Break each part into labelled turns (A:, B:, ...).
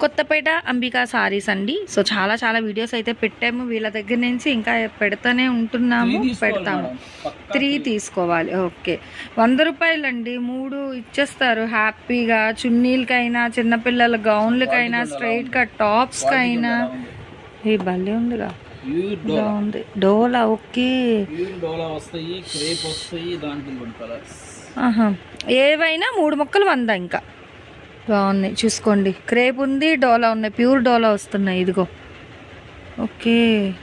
A: Kothapeta Ambika Sarees అండి. So చాలా చాలా వీడియోస్ అయితే పెట్టాము. వీళ్ళ దగ్గర నుంచి ఇంకా పెడతానే ఉంటున్నాము. పెడతాము. త్రీ తీసుకోవాలి. ఓకే. వంద రూపాయలు అండి మూడు ఇచ్చేస్తారు. హ్యాపీగా చున్నీలకైనా చిన్నపిల్లల గౌన్లకైనా స్ట్రైట్ కట్ టాప్స్కైనా ఏ భలే ఉందిగా ఉంది. డోలా ఓకే. ఏవైనా మూడు మొక్కలు వంద ఇంకా. బాగున్నాయి. చూసుకోండి. క్రేప్ ఉంది డోలా ఉన్నాయి. ప్యూర్ డోలా వస్తున్నాయి. ఇదిగో. ఓకే.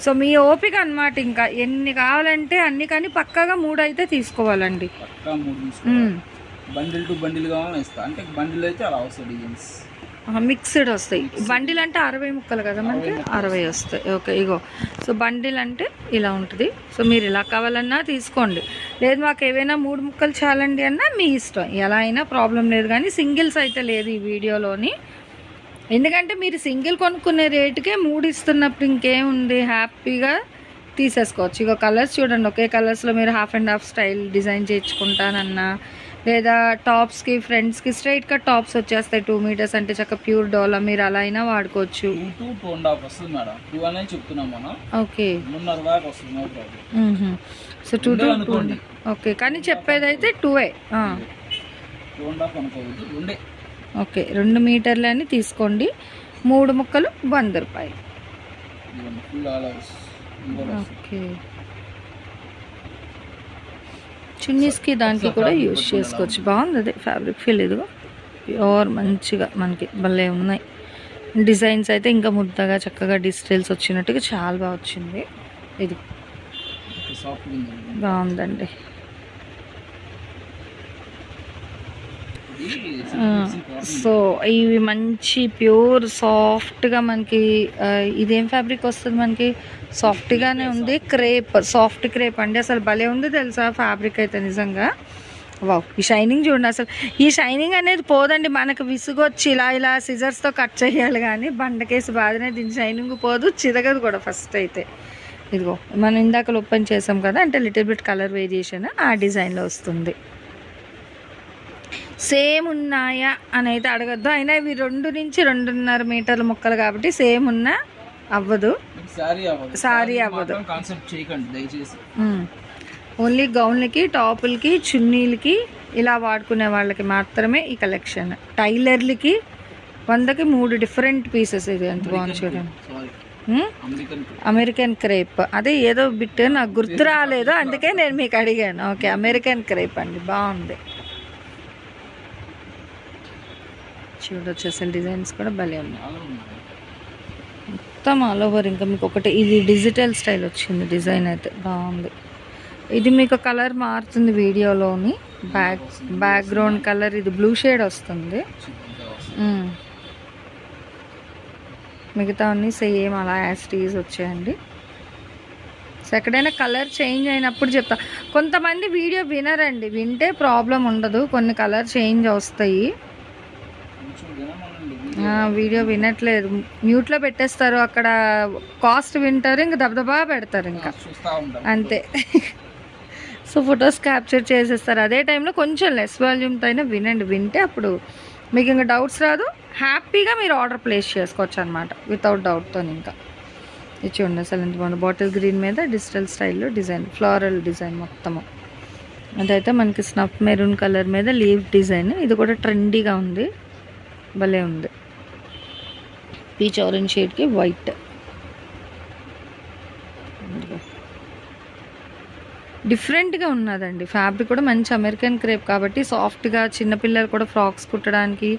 A: సో మీ ఓపిక అన్నమాట ఇంకా. ఎన్ని కావాలంటే అన్ని కానీ పక్కాగా మూడు అయితే తీసుకోవాలండి.
B: పక్కా మూడు తీసుకోవాలి.
A: మ్మ్.
B: బండిల్ టు బండిల్ కావాలని ఇస్తా అంటే బండిల్ అయితే అలా వస్తాయి డిజైన్స్.
A: ఆహా, మిక్స్డ్ వస్తాయి. బండిల్ అంటే అరవై ముక్కలు కదా మనకి అరవై వస్తాయి. ఓకే ఇగో. సో బండిల్ అంటే ఇలా ఉంటుంది. సో మీరు ఇలా కావాలన్నా తీసుకోండి. లేదు మాకు ఏవైనా మూడు ముక్కలు చాలండి అన్నా మీ ఇష్టం. ఎలా అయినా ప్రాబ్లం లేదు కానీ సింగిల్స్ అయితే లేదు ఈ వీడియోలోని. ఎందుకంటే మీరు సింగిల్ కొనుక్కునే రేటుకే మూడు ఇస్తున్నప్పుడు ఇంకేముంది? హ్యాపీగా తీసేసుకోవచ్చు. ఇక కలర్స్ చూడండి ఒకే కలర్స్లో మీరు half and half style design చేయించుకుంటానన్నా. లేదా టాప్స్కి ఫ్రంట్స్కి స్ట్రైట్ కట్ టాప్స్ వచ్చేస్తాయి టూ మీటర్స్ అంటే చక్క ప్యూర్ డోలా మీరు అలా అయినా వాడుకోవచ్చు. Okay. So two two. Okay. కానీ చెప్పేదైతే టూవే ఓకే. రెండు మీటర్లు అని తీసుకోండి. మూడు ముక్కలు వంద రూపాయలు. ఓకే. చున్నీస్కి దానికి కూడా యూజ్ చేసుకోవచ్చు. బాగుంది అదే. ఫ్యాబ్రిక్ ఫీల్ ఇదిగో. ప్యూర్ మంచిగా మనకి భలే ఉన్నాయి. డిజైన్స్ అయితే ఇంకా ముద్దగా చక్కగా డిజిటల్స్ వచ్చినట్టుగా చాలా బాగా వచ్చింది. ఇది బాగుందండి
B: ఇది
A: ఆ, సో ఇవి మంచి ప్యూర్ సాఫ్ట్గా మనకి ఇదేం ఫ్యాబ్రిక్ వస్తుంది మనకి? సాఫ్ట్గానే ఉంది. క్రేప్ సాఫ్ట్ క్రేప్ అండి. అసలు భలే ఉంది తెలుసా ఫ్యాబ్రిక్ అయితే నిజంగా? వావ్ ఈ షైనింగ్ చూడండి అసలు. ఈ షైనింగ్ అనేది పోదండి. మనకు విసుగొచ్చి ఇలా ఇలా సిజర్స్తో కట్ చేయాలి కానీ బండకేసి బాధనే దీని షైనింగ్ పోదు చిరగదు కూడా ఫస్ట్ అయితే. ఇదిగో మనం ఇందాక ఓపెన్ చేసాం కదా అంటే లిటిల్ బిట్ కలర్ వేరియేషన్ ఆ డిజైన్లో వస్తుంది. సేమ్ ఉన్నాయా అని అయితే అడగద్దు. అయినా ఇవి రెండు నుంచి రెండున్నర మీటర్ల ముక్కలు కాబట్టి సేమ్ ఉన్నా అవ్వదు.
B: సారీ అవ్వదు.
A: ఓన్లీ గౌన్లకి టాపులకి చున్నీలకి ఇలా వాడుకునే వాళ్ళకి మాత్రమే ఈ కలెక్షన్. టైలర్లకి వందకి మూడు డిఫరెంట్ పీసెస్ ఇది ఎంత బాగుంది చూడండి.
B: అమెరికన్
A: క్రేప్ అదే ఏదో బిట్ నాకు గుర్తు రాలేదు అందుకే నేను మీకు అడిగాను. ఓకే అమెరికన్ క్రేప్ అండి బాగుంది. చూడొచ్చు డిజైన్స్ కూడా భలే ఉన్నాయి. మొత్తం ఆల్ ఓవర్ ఇంకా మీకు ఒకటి ఇది డిజిటల్ స్టైల్ వచ్చింది డిజైన్ అయితే. బాగుంది. ఇది మీకు కలర్ మారుతుంది వీడియోలోని. బ్యాక్ బ్యాక్గ్రౌండ్ కలర్ ఇది బ్లూ షేడ్ వస్తుంది. మిగతా అన్నీ సేమ్ అలా యాస్టీస్ వచ్చాయండి. సో ఎక్కడైనా కలర్ చేంజ్ అయినప్పుడు చెప్తా. కొంతమంది వీడియో వినరండి. వింటే ప్రాబ్లం ఉండదు. కొన్ని కలర్ చేంజ్ వస్తాయి. వీడియో వినట్లేదు. మ్యూట్లో పెట్టేస్తారు. అక్కడ కాస్ట్ వింటారు. ఇంకా దబదబా పెడతారు ఇంకా. అంతే. సో ఫొటోస్ క్యాప్చర్ చేసేస్తారు. అదే టైంలో కొంచెం లెస్ వాల్యూమ్తో అయినా వినండి. వింటే అప్పుడు మీకు ఇంకా డౌట్స్ రాదు. హ్యాపీగా మీరు ఆర్డర్ ప్లేస్ చేసుకోవచ్చు అనమాట వితౌట్ డౌట్తో ఇంకా. ఇది చూడండి అసలు ఎంత బాగుంది. బాటిల్ గ్రీన్ మీద డిజిటల్ స్టైల్లో డిజైన్ ఫ్లోరల్ డిజైన్ మొత్తము. అదైతే మనకి స్నఫ్ మెరూన్ కలర్ మీద లీవ్ డిజైన్. ఇది కూడా ట్రెండీగా ఉంది. భలే ఉంది. పీచ్ ఆరెంజ్ షేడ్కి వైట్ డిఫరెంట్గా ఉన్నదండి. ఫ్యాబ్రిక్ కూడా మంచి అమెరికన్ క్రేప్ కాబట్టి సాఫ్ట్గా చిన్నపిల్లలు కూడా ఫ్రాక్స్ కుట్టడానికి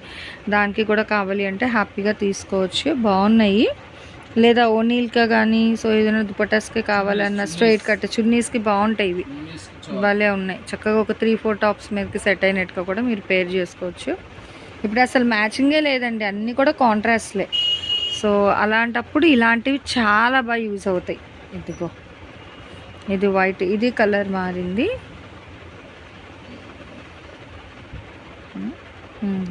A: దానికి కూడా కావాలి అంటే హ్యాపీగా తీసుకోవచ్చు. బాగున్నాయి. లేదా ఓనీల్గా కానీ సో ఏదైనా దుపటాస్కి కావాలన్నా స్ట్రైట్ కట్ చున్నీస్కి బాగుంటాయి ఇవి. భలే ఉన్నాయి. చక్కగా ఒక త్రీ ఫోర్ టాప్స్ మీదకి సెట్ అయినట్టుగా కూడా మీరు పేర్ చేసుకోవచ్చు. ఇప్పుడు అసలు మ్యాచింగే లేదండి. అన్నీ కూడా కాంట్రాస్ట్లే సో అలాంటప్పుడు ఇలాంటివి చాలా బాగా యూజ్ అవుతాయి. ఇదిగో. ఇది వైట్ ఇది కలర్ మారింది.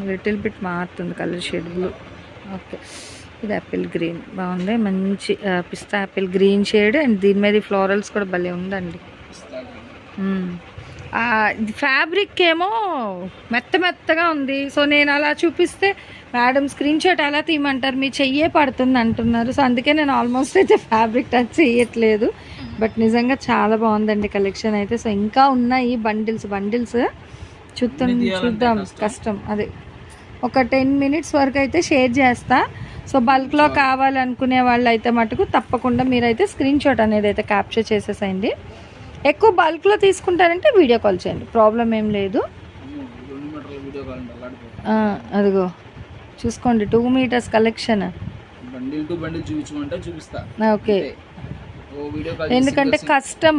A: లిటిల్ బిట్ మారుతుంది కలర్ షేడ్ బ్లూ. ఓకే. ఇది యాపిల్ గ్రీన్. బాగుంది. మంచి pista apple green shade and దీని మీద ఫ్లోరల్స్ కూడా భలే ఉందండి. ఫ్యాబ్రిక్ ఏమో మెత్త మెత్తగా ఉంది. సో నేను అలా చూపిస్తే మేడం స్క్రీన్ షాట్ ఎలా తీయమంటారు? మీ చెయ్యే పడుతుంది అంటున్నారు. సో అందుకే నేను ఆల్మోస్ట్ అయితే ఫ్యాబ్రిక్ టచ్ చేయట్లేదు. బట్ నిజంగా చాలా బాగుందండి కలెక్షన్ అయితే. సో ఇంకా ఉన్నాయి బండిల్స్. బండిల్స్ చూద్దాం చూద్దాం.
B: కష్టం.
A: కష్టం. అదే. ఒక టెన్ మినిట్స్ వరకు అయితే షేర్ చేస్తా. సో బల్క్లో కావాలనుకునే వాళ్ళు అయితే మటుకు తప్పకుండా మీరైతే స్క్రీన్ షాట్ అనేది అయితే క్యాప్చర్ చేసేసేయండి. ఎక్కువ బల్క్లో తీసుకుంటారంటే వీడియో కాల్ చేయండి. ప్రాబ్లం ఏం లేదు. అదిగో. చూసుకోండి two meters collection
B: bundle to bundle చూపించమంటే చూపిస్తా.
A: ఓకే. ఎందుకంటే కష్టం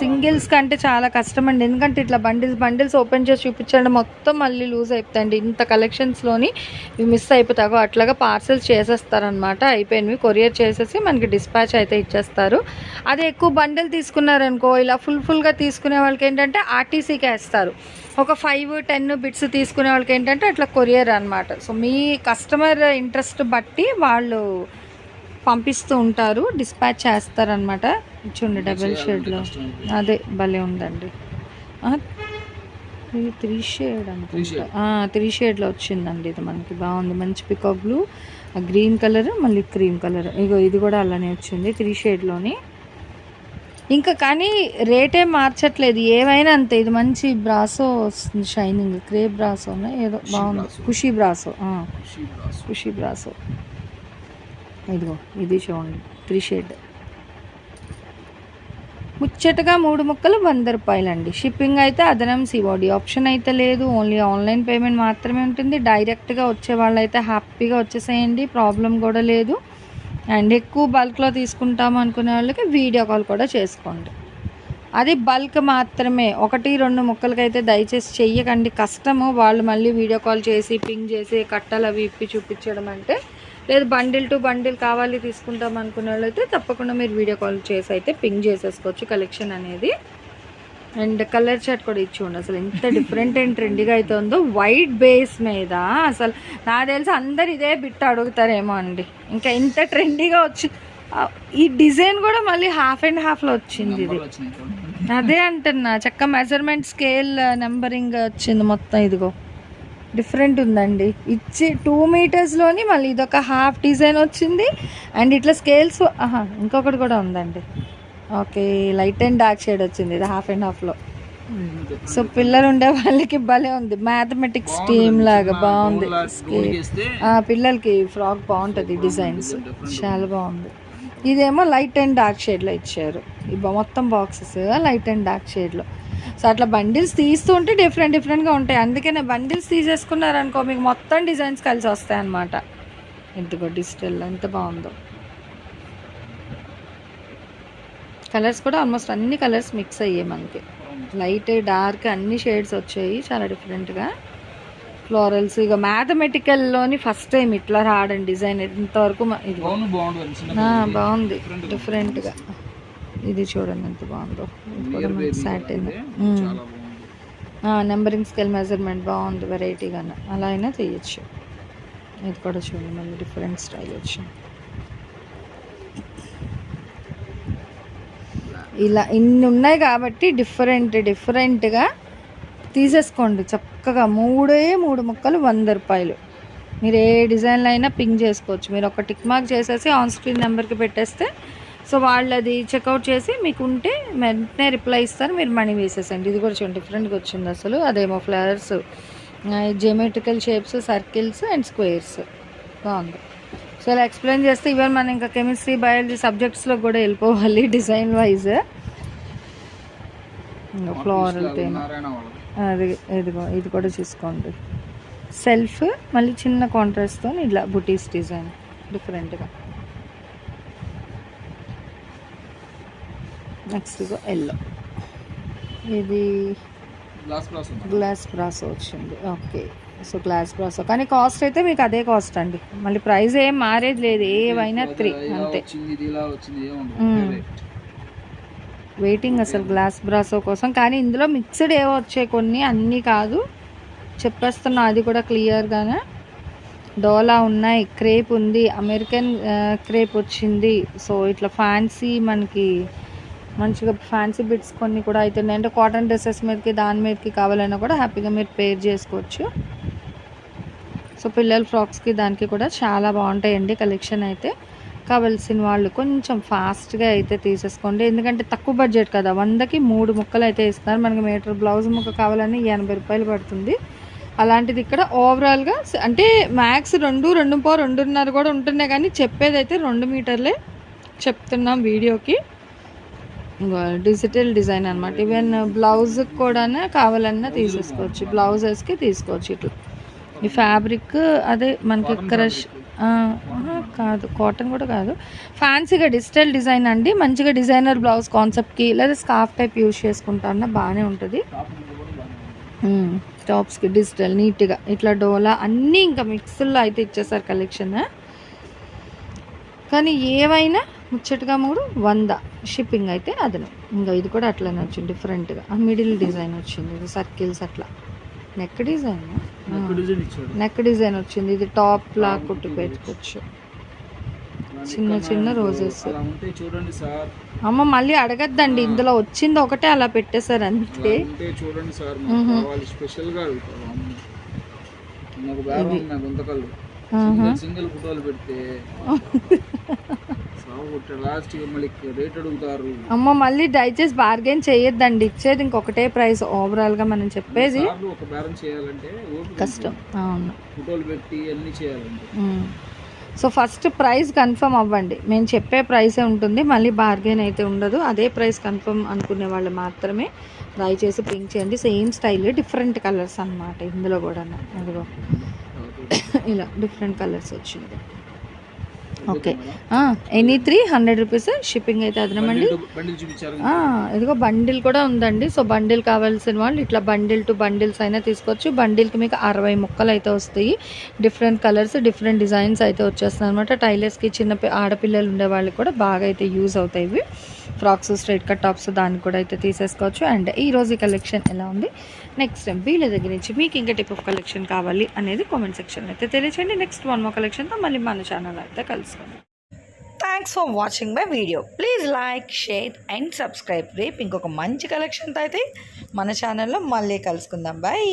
A: సింగిల్స్ కంటే చాలా కష్టం అండి ఎందుకంటే ఇట్లా బండిల్స్ బండిల్స్ ఓపెన్ చేసి చూపించండి. మొత్తం మళ్ళీ లూజ్ అయిపోతాయండి. ఇంత కలెక్షన్స్లోని ఇవి మిస్ అయిపోతాగో అట్లాగా పార్సల్స్ చేసేస్తారనమాట అయిపోయినవి కొరియర్ చేసేసి మనకి డిస్పాచ్ అయితే ఇచ్చేస్తారు. అదే ఎక్కువ బండిల్ తీసుకున్నారనుకో ఇలా ఫుల్ ఫుల్గా తీసుకునే వాళ్ళకి ఏంటంటే ఆర్టీసీకి వేస్తారు ఒక ఫైవ్ టెన్ బిట్స్ తీసుకునే వాళ్ళకి ఏంటంటే అట్లా కొరియర్ అనమాట సో మీ కస్టమర్ ఇంట్రెస్ట్ బట్టి వాళ్ళు పంపిస్తూ ఉంటారు డిస్పాచ్ చేస్తారనమాట చూడండి డబల్ షేడ్లో అదే భలే ఉందండి. ఇది త్రీ షేడ్. అనుకుంటా. త్రీ షేడ్లో వచ్చిందండి ఇది మనకి. బాగుంది. మంచి పికాక్ బ్లూ గ్రీన్ కలర్ మళ్ళీ క్రీమ్ కలర్ ఇగో ఇది కూడా అలానే వచ్చింది త్రీ షేడ్లోని ఇంకా కానీ రేటే మార్చట్లేదు. ఏమైనా అంతే. ఇది మంచి బ్రాసో వస్తుంది షైనింగ్ క్రేప్ బ్రాసోనే ఏదో బాగుంది. ఖుషీ బ్రాస్. ఖుషి బ్రాసో ఇదిగో ఇది చూడండి. Three shade. ముచ్చటగా మూడు ముక్కలు వంద రూపాయలండి. షిప్పింగ్ అయితే అదనం సివోడి ఆప్షన్ అయితే లేదు. ఓన్లీ ఆన్లైన్ పేమెంట్ మాత్రమే ఉంటుంది. డైరెక్ట్గా వచ్చే వాళ్ళైతే హ్యాపీగా వచ్చేసేయండి. ప్రాబ్లం కూడా లేదు. అండ్ ఎక్కువ బల్క్లో తీసుకుంటాం అనుకునే వాళ్ళకి వీడియో కాల్ కూడా చేసుకోండి. అది బల్క్ మాత్రమే. ఒకటి రెండు ముక్కలకైతే దయచేసి చెయ్యకండి. కష్టము. వాళ్ళు మళ్ళీ వీడియో కాల్ చేసి పింగ్ చేసి కట్టలు అవి ఇప్పి చూపించడం అంటే లేదు బండిల్ టు బండిల్ కావాలి తీసుకుంటాం అనుకునే వాళ్ళైతే తప్పకుండా మీరు వీడియో కాల్ చేసి అయితే పింగ్ చేసేసుకోవచ్చు కలెక్షన్ అనేది. అండ్ కలర్ చాట్ కూడా ఇచ్చి ఉండి. అసలు ఎంత డిఫరెంట్ అండ్ ట్రెండీగా అయితే ఉందో వైట్ బేస్ మీద. అసలు నాకు తెలిసి అందరు ఇదే బిట్ అడుగుతారేమో అండి. ఇంకా ఇంత ట్రెండీగా వచ్చి ఈ డిజైన్ కూడా మళ్ళీ హాఫ్ అండ్ హాఫ్లో వచ్చింది ఇది. అదే అంటున్నా. చక్క మెజర్మెంట్ స్కేల్ నెంబరింగ్ వచ్చింది మొత్తం ఇదిగో. డిఫరెంట్ ఉందండి. ఇచ్చి టూ మీటర్స్లోని మళ్ళీ ఇదొక హాఫ్ డిజైన్ వచ్చింది. అండ్ ఇట్లా స్కేల్స్ ఆహా ఇంకొకటి కూడా ఉందండి. Okay light and dark shade వచ్చింది. ఇది హాఫ్ అండ్ హాఫ్లో సో పిల్లలు ఉండే వాళ్ళకి భలే ఉంది. మ్యాథమెటిక్స్ టీమ్ లాగా బాగుంది. పిల్లలకి ఫ్రాక్ బాగుంటుంది డిజైన్స్ చాలా బాగుంది. ఇదేమో లైట్ అండ్ డార్క్ షేడ్లో ఇచ్చారు. మొత్తం బాక్సెస్ లైట్ అండ్ డార్క్ షేడ్లో సో అట్లా బండిల్స్ తీస్తూ ఉంటే డిఫరెంట్ డిఫరెంట్గా ఉంటాయి. అందుకనే బండిల్స్ తీసేసుకున్నారనుకో మీకు మొత్తం డిజైన్స్ కలిసి వస్తాయి అన్నమాట. ఎంతగో డిజిటల్ ఎంత బాగుందో. కలర్స్ కూడా ఆల్మోస్ట్ అన్ని కలర్స్ మిక్స్ అయ్యాయి మనకి. లైట్ డార్క్ అన్ని షేడ్స్ వచ్చాయి చాలా డిఫరెంట్గా ఫ్లోరల్స్ ఇక మ్యాథమెటికల్లోని ఫస్ట్ టైం ఇట్లా రావడం డిజైన్ ఇంతవరకు. బాగుంది. డిఫరెంట్గా ఇది చూడండి ఎంత బాగుందో. సాటిన్ నెంబరింగ్ స్కేల్ మెజర్మెంట్ బాగుంది. వెరైటీగా అలా అయినా చేయొచ్చు ఇది కూడా చూడండి మళ్ళీ డిఫరెంట్ స్టైల్ వచ్చింది. ఇలా ఇన్ని ఉన్నాయి కాబట్టి డిఫరెంట్ డిఫరెంట్గా తీసేసుకోండి. చక్కగా మూడే మూడు ముక్కలు వంద రూపాయలు. మీరు ఏ డిజైన్లో అయినా పింక్ చేసుకోవచ్చు. మీరు ఒక టిక్ మార్క్ చేసేసి ఆన్ స్క్రీన్ నెంబర్కి పెట్టేస్తే సో వాళ్ళు అది చెక్అవుట్ చేసి మీకు ఉంటే వెంటనే రిప్లై ఇస్తారు మీరు మనీ వేసేసండి. ఇది కూడా చూడండి డిఫరెంట్గా వచ్చింది అసలు. అదేమో flowers geometrical shapes circles and squares బాగుంది. సో ఇలా ఎక్స్ప్లెయిన్ చేస్తే ఈవెన్ మనం ఇంకా కెమిస్ట్రీ బయాలజీ సబ్జెక్ట్స్లో కూడా వెళ్ళిపోవాలి డిజైన్ వైజ్ ఫ్లోరల్
B: వాళ్ళది.
A: అది ఇదిగో ఇది కూడా చూసుకోండి. సెల్ఫ్ మళ్ళీ చిన్న కాంట్రాస్ట్తో ఇట్లా బుటీస్ డిజైన్ డిఫరెంట్గా నెక్స్ట్ ఇగో ఎల్లో. ఇది
B: గ్లాస్
A: బ్రాసో వచ్చింది. ఓకే సో గ్లాస్ బ్రాసో కానీ కాస్ట్ అయితే మీకు అదే కాస్ట్ అండి. మళ్ళీ ప్రైస్ ఏం మారేది లేదు. ఏవైనా త్రీ అంతే. వెయిటింగ్ అసలు గ్లాస్ బ్రాసో కోసం. కానీ ఇందులో మిక్స్డ్ ఏవో వచ్చాయి కొన్ని అన్నీ కాదు. చెప్పేస్తున్నా అది కూడా క్లియర్గానే డోలా ఉన్నాయి క్రేప్ ఉంది. అమెరికన్ క్రేప్ వచ్చింది. సో ఇట్లా ఫ్యాన్సీ మనకి మంచిగా ఫ్యాన్సీ బిట్స్ కొన్ని కూడా అవుతున్నాయి అంటే కాటన్ డ్రెస్సెస్ మీదకి దాని మీదకి కావాలన్నా కూడా హ్యాపీగా మీరు పేర్ చేసుకోవచ్చు. సో పిల్లల ఫ్రాక్స్కి దానికి కూడా చాలా బాగుంటాయండి కలెక్షన్ అయితే. కావాల్సిన వాళ్ళు కొంచెం ఫాస్ట్గా అయితే తీసేసుకోండి. ఎందుకంటే తక్కువ బడ్జెట్ కదా. వందకి మూడు ముక్కలు అయితే ఇస్తున్నారు. మనకి మీటర్ బ్లౌజ్ ముక్క కావాలని ఎనభై రూపాయలు పడుతుంది. అలాంటిది ఇక్కడ ఓవరాల్గా అంటే మ్యాక్స్ రెండు రెండు పో రెండున్నర కూడా ఉంటున్నాయి. కానీ చెప్పేది అయితే రెండు మీటర్లే చెప్తున్నాం వీడియోకి. డిజిటల్ డిజైన్ అనమాట ఈవెన్ బ్లౌజ్ కూడా కావాలన్నా తీసేసుకోవచ్చు. బ్లౌజెస్కి తీసుకోవచ్చు ఇట్లా. ఈ ఫ్యాబ్రిక్ అదే మనకి క్రష్. కాదు. కాటన్ కూడా కాదు. ఫ్యాన్సీగా డిజిటల్ డిజైన్ అండి. మంచిగా డిజైనర్ బ్లౌజ్ కాన్సెప్ట్కి లేదా స్కార్ఫ్ టైప్ యూజ్ చేసుకుంటా బాగానే ఉంటుంది. టాప్స్కి డిజిటల్ నీట్గా. ఇట్లా డోలా అన్నీ ఇంకా మిక్స్లో అయితే ఇచ్చేసారు కలెక్షన్ కానీ ఏవైనా ముచ్చటగా మూడు వంద షిప్పింగ్ అయితే అదనం. ఇంకా ఇది కూడా అట్లనే వచ్చింది డిఫరెంట్గా మిడిల్ డిజైన్ వచ్చింది ఇది సర్కిల్స్ అట్లా. నెక్ డిజైన్
B: నెక్ డిజైన్
A: వచ్చింది ఇది టాప్ లా కుట్టి పెట్టుకోవచ్చు. చిన్న చిన్న
B: సార్.
A: అమ్మ మళ్ళీ అడగద్దండి ఇందులో వచ్చింది ఒకటే అలా పెట్టేశారు అంతే.
B: చూడండి సార్ స్పెషల్గా సింగిల్ ఫోటోలు పెడితే.
A: అమ్మ మళ్ళీ దయచేసి బార్గెన్ చేయొద్దండి. ఇచ్చేది ఇంకొకటే ప్రైస్ ఓవరాల్గా మనం చెప్పేది. కష్టం. అవును. సో ఫస్ట్ ప్రైస్ కన్ఫర్మ్ అవ్వండి. మేము చెప్పే ప్రైసే ఉంటుంది మళ్ళీ బార్గెన్ అయితే ఉండదు. అదే ప్రైస్ కన్ఫర్మ్ అనుకునే వాళ్ళు మాత్రమే దయచేసి పింక్ చేయండి. సేమ్ స్టైల్ డిఫరెంట్ కలర్స్ అన్నమాట ఇందులో కూడా అదిగో. ఇలా డిఫరెంట్ కలర్స్ వచ్చింది. Okay. Any three hundred rupees shipping అయితే అదనమండి. ఇదిగో బండిల్ కూడా ఉందండి. సో బండిల్ కావాల్సిన వాళ్ళు ఇట్లా బండిల్ టు బండిల్స్ అయినా తీసుకోవచ్చు. బండిల్కి మీకు అరవై ముక్కలు అయితే వస్తాయి. డిఫరెంట్ కలర్స్ డిఫరెంట్ డిజైన్స్ అయితే వచ్చేస్తున్నాయి అనమాట టైలర్స్కి చిన్న ఆడపిల్లలు ఉండే వాళ్ళకి కూడా బాగా అయితే యూజ్ అవుతాయి ఇవి. ఫ్రాక్స్ స్ట్రైట్ కట్ టాప్స్ దానికి కూడా అయితే తీసేసుకోవచ్చు. అండ్ ఈ రోజు ఈ కలెక్షన్ ఎలా ఉంది? నెక్స్ట్ వీళ్ళ దగ్గర నుంచి మీకు ఇంకా టిప్ ఆఫ్ కలెక్షన్ కావాలి అనేది కామెంట్ సెక్షన్లో అయితే తెలియచేయండి. నెక్స్ట్ వన్ మో కలెక్షన్తో మళ్ళీ మన ఛానల్ అయితే కలుసుకోండి
C: thanks for watching my video please like share and subscribe రేపు ఇంకొక మంచి కలెక్షన్తో అయితే మన ఛానల్లో మళ్ళీ కలుసుకుందాం. బాయ్